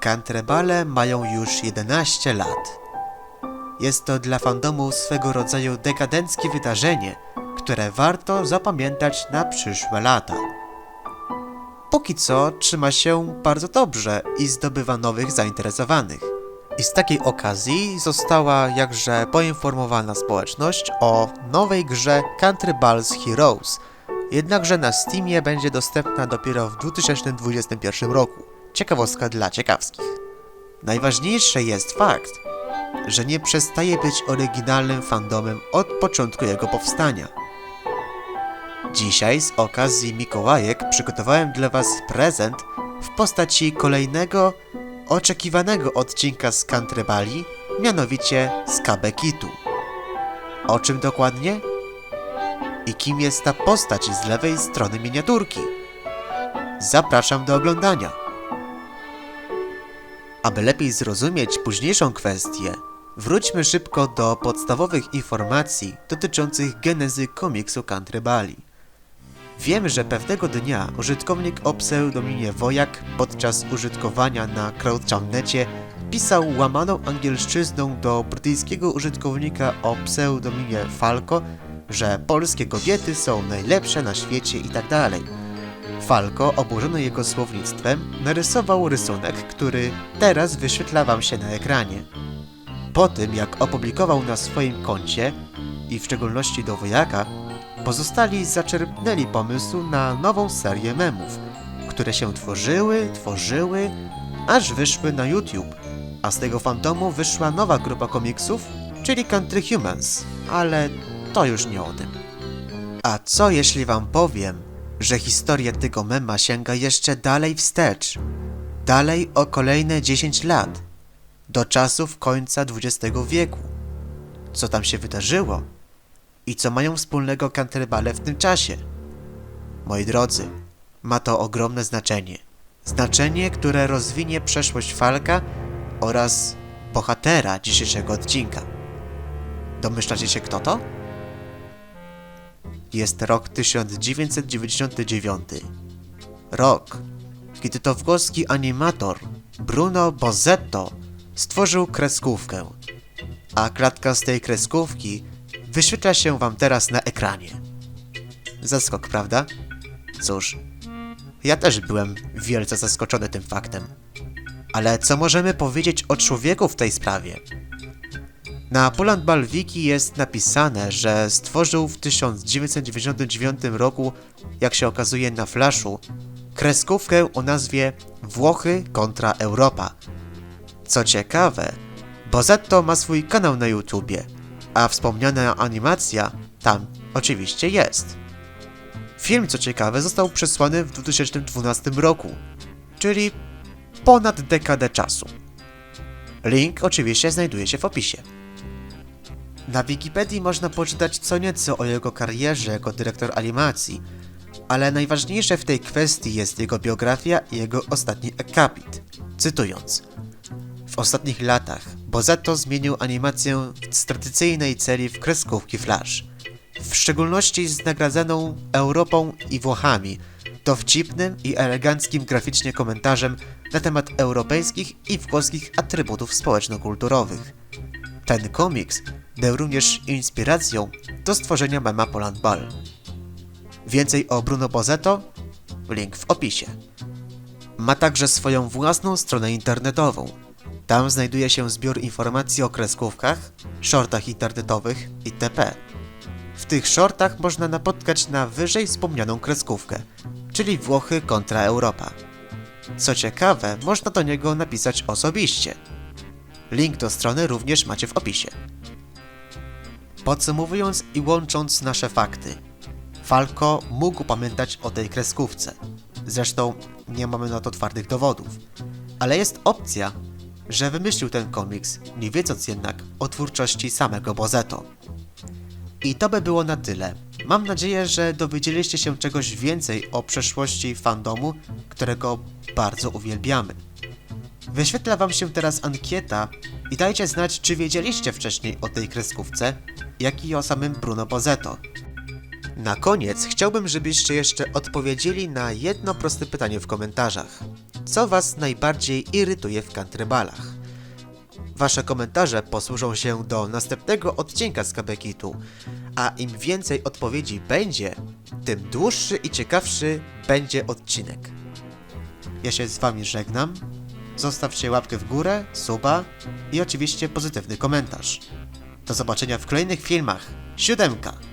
Kantrebale mają już 11 lat. Jest to dla fandomu swego rodzaju dekadenckie wydarzenie, które warto zapamiętać na przyszłe lata. Póki co trzyma się bardzo dobrze i zdobywa nowych zainteresowanych. I z takiej okazji została jakże poinformowana społeczność o nowej grze Country Balls Heroes, jednakże na Steamie będzie dostępna dopiero w 2021 roku. Ciekawostka dla ciekawskich. Najważniejszy jest fakt, że nie przestaje być oryginalnym fandomem od początku jego powstania. Dzisiaj z okazji Mikołajek przygotowałem dla Was prezent w postaci kolejnego oczekiwanego odcinka z Country Bali, mianowicie z Kabekitu. O czym dokładnie? I kim jest ta postać z lewej strony miniaturki? Zapraszam do oglądania. Aby lepiej zrozumieć późniejszą kwestię, wróćmy szybko do podstawowych informacji dotyczących genezy komiksu Country Bali. Wiem, że pewnego dnia użytkownik o pseudonimie Wojak podczas użytkowania na CrowdChamnecie pisał łamaną angielszczyzną do brytyjskiego użytkownika o pseudonimie Falco, że polskie kobiety są najlepsze na świecie i tak. Falco, oburzony jego słownictwem, narysował rysunek, który teraz wyświetla wam się na ekranie. Po tym, jak opublikował na swoim koncie, i w szczególności do wojaka, pozostali zaczerpnęli pomysł na nową serię memów, które się tworzyły, tworzyły, aż wyszły na YouTube, a z tego fandomu wyszła nowa grupa komiksów, czyli Country Humans, ale to już nie o tym. A co jeśli wam powiem, że historia tego mema sięga jeszcze dalej wstecz? Dalej o kolejne 10 lat, do czasów końca XX wieku. Co tam się wydarzyło? I co mają wspólnego Canterbale w tym czasie? Moi drodzy, ma to ogromne znaczenie. Znaczenie, które rozwinie przeszłość Falka oraz bohatera dzisiejszego odcinka. Domyślacie się kto to? Jest rok 1999. Rok, kiedy to włoski animator Bruno Bozzetto stworzył kreskówkę. A klatka z tej kreskówki wyświetla się wam teraz na ekranie. Zaskok, prawda? Cóż, ja też byłem wielce zaskoczony tym faktem. Ale co możemy powiedzieć o człowieku w tej sprawie? Na Poland Ball Wiki jest napisane, że stworzył w 1999 roku, jak się okazuje na Flashu, kreskówkę o nazwie Włochy kontra Europa. Co ciekawe, Bozetto ma swój kanał na YouTubie, a wspomniana animacja tam oczywiście jest. Film, co ciekawe, został przesłany w 2012 roku, czyli ponad dekadę czasu. Link oczywiście znajduje się w opisie. Na Wikipedii można poczytać co nieco o jego karierze jako dyrektor animacji, ale najważniejsze w tej kwestii jest jego biografia i jego ostatni akapit. Cytując: W ostatnich latach Bozetto zmienił animację z tradycyjnej serii w kreskówki Flash, w szczególności z nagradzaną Europą i Włochami, dowcipnym i eleganckim graficznie komentarzem na temat europejskich i włoskich atrybutów społeczno-kulturowych. Ten komiks był również inspiracją do stworzenia mema Poland Ball. Więcej o Bruno Bozetto? Link w opisie. Ma także swoją własną stronę internetową. Tam znajduje się zbiór informacji o kreskówkach, shortach internetowych itp. W tych shortach można napotkać na wyżej wspomnianą kreskówkę, czyli Włochy kontra Europa. Co ciekawe, można do niego napisać osobiście. Link do strony również macie w opisie. Podsumowując i łącząc nasze fakty, Falco mógł pamiętać o tej kreskówce. Zresztą nie mamy na to twardych dowodów. Ale jest opcja, że wymyślił ten komiks, nie wiedząc jednak o twórczości samego Bozeto. I to by było na tyle. Mam nadzieję, że dowiedzieliście się czegoś więcej o przeszłości fandomu, którego bardzo uwielbiamy. Wyświetla wam się teraz ankieta i dajcie znać, czy wiedzieliście wcześniej o tej kreskówce, jak i o samym Bruno Bozetto. Na koniec chciałbym, żebyście jeszcze odpowiedzieli na jedno proste pytanie w komentarzach. co Was najbardziej irytuje w Countrybalach. Wasze komentarze posłużą się do następnego odcinka z Kabekitu, a im więcej odpowiedzi będzie, tym dłuższy i ciekawszy będzie odcinek. Ja się z Wami żegnam. Zostawcie łapkę w górę, suba i oczywiście pozytywny komentarz. Do zobaczenia w kolejnych filmach. Siódemka!